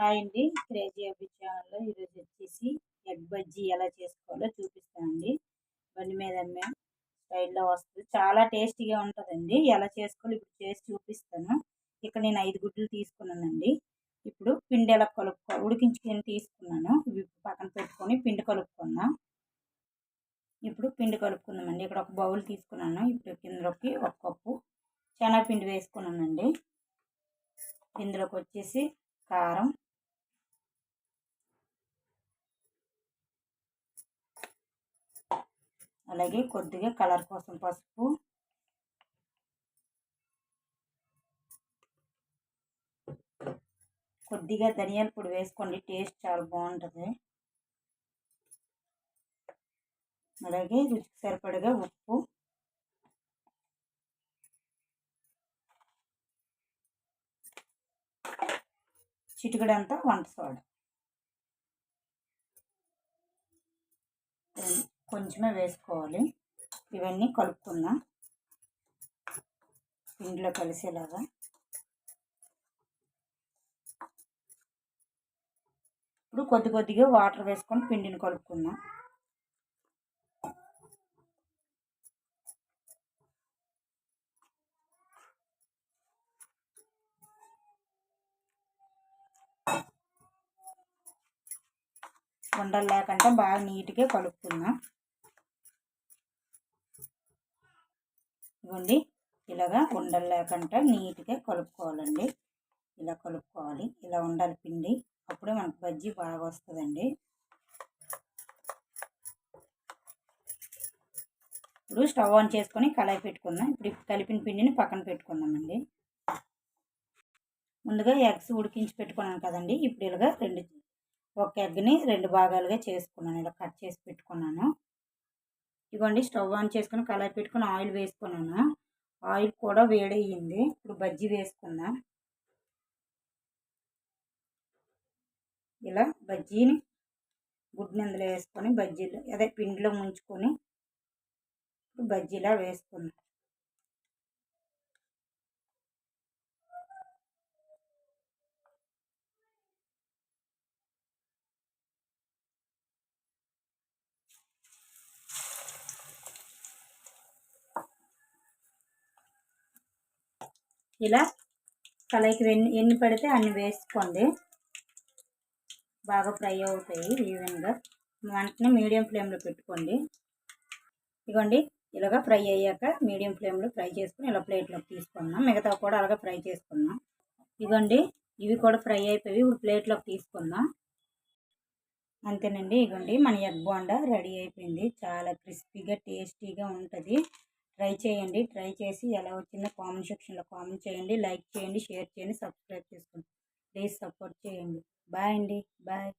Hi అండి crazy అబ్బి ఛానల్లో ఈరోజు వచ్చేసి ఎగ్ బజ్జీ ఎలా చేసుకోవాలో చూపిస్తానండి బండి మీద అమ్మే స్టైల్లో వస్తుంది. చాలా టేస్టీగా ఉంటుందండి. ఎలా చేసుకోవాలో ఇప్పుడు చేసి చూపిస్తాను. ఇక్కడ నేను ఐదు గుడ్లు తీసుకున్నానండి. ఇప్పుడు పిండి ఎలా కలుపుకో ఉడికించుకొని తీసుకున్నాను. ఇవి పక్కన పెట్టుకొని పిండి కలుపుకుందాం ఇప్పుడు పిండి కలుపుకుందామండి. ఇక్కడ ఒక బౌల్ తీసుకున్నాను. ఇప్పుడు కిందకి ఒక కప్పు శనగపిండి వేసుకున్నానండి. ఇందులోకి వచ్చేసి కారం అలాగే కొద్దిగా కలర్ కోసం పసుపు. కొద్దిగా ధనియాల పొడి వేసుకోండి టేస్ట్ చాలా బాగుంటుంది. అలాగే రుచికి సరిపడగా ఉప్పు. చిటికడంతా వంట సోడా. కొంచెమే వేసుకోవాలి. ఇవన్నీ కలుపుకుందాం. పిండిలో కలిసేలాగా. ఇప్పుడు కొద్ది కొద్దిగా వాటర్ వేసుకొని పిండిని కలుపుకుందాం. ఉండలు లేకుండా బాగా నీట్గా కలుపుకుందాం. ఇవ్వండి. ఇలాగా ఉండలు లేకుండా నీట్గా కలుపుకోవాలండి. ఇలా కలుపుకోవాలి. ఇలా ఉండాలి పిండి అప్పుడే మనకు బజ్జీ బాగా వస్తుందండి. ఇప్పుడు స్టవ్ ఆన్ చేసుకొని కళాయి పెట్టుకుందాం. ఇప్పుడు కలిపిన పిండిని పక్కన పెట్టుకుందామండి. ముందుగా ఎగ్స్ ఉడికించి పెట్టుకున్నాను కదండి. ఇప్పుడు ఇలాగా రెండు ఒక ఎగ్ని రెండు భాగాలుగా చేసుకున్నాను. ఇలా కట్ చేసి పెట్టుకున్నాను. ఇవ్వండి స్టవ్ ఆన్ చేసుకుని కలర్ పెట్టుకుని ఆయిల్ వేసుకున్నాను. ఆయిల్ కూడా వేడయ్యింది. ఇప్పుడు బజ్జీ వేసుకుందాం. ఇలా బజ్జీని గుడ్ని అందులో వేసుకొని బజ్జీలు అదే పిండిలో ముంచుకొని బజ్జీలా వేసుకుందాం. ఇలా కలయికి ఎన్ని ఎన్ని పడితే అన్ని వేసుకోండి. బాగా ఫ్రై అవుతాయి ఈవెన్గా వెంటనే మీడియం ఫ్లేమ్లో పెట్టుకోండి. ఇదిగోండి ఇలాగ ఫ్రై అయ్యాక మీడియం ఫ్లేమ్లో ఫ్రై చేసుకుని ఇలా ప్లేట్లోకి తీసుకుందాం మిగతా కూడా అలాగే ఫ్రై చేసుకుందాం ఇదిగోండి ఇవి కూడా ఫ్రై అయిపోయి ఇప్పుడు ప్లేట్లోకి తీసుకుందాం. అంతేనండి. ఇగోండి మన ఎగ్ బోండా రెడీ అయిపోయింది. చాలా క్రిస్పీగా టేస్టీగా ఉంటుంది. ట్రై చేయండి. ట్రై చేసి ఎలా వచ్చిందో కామెంట్ సెక్షన్లో కామెంట్ చేయండి. లైక్ చేయండి షేర్ చేయండి సబ్స్క్రైబ్ చేసుకోండి. ప్లీజ్ సపోర్ట్ చేయండి. బాయ్ అండి. బాయ్.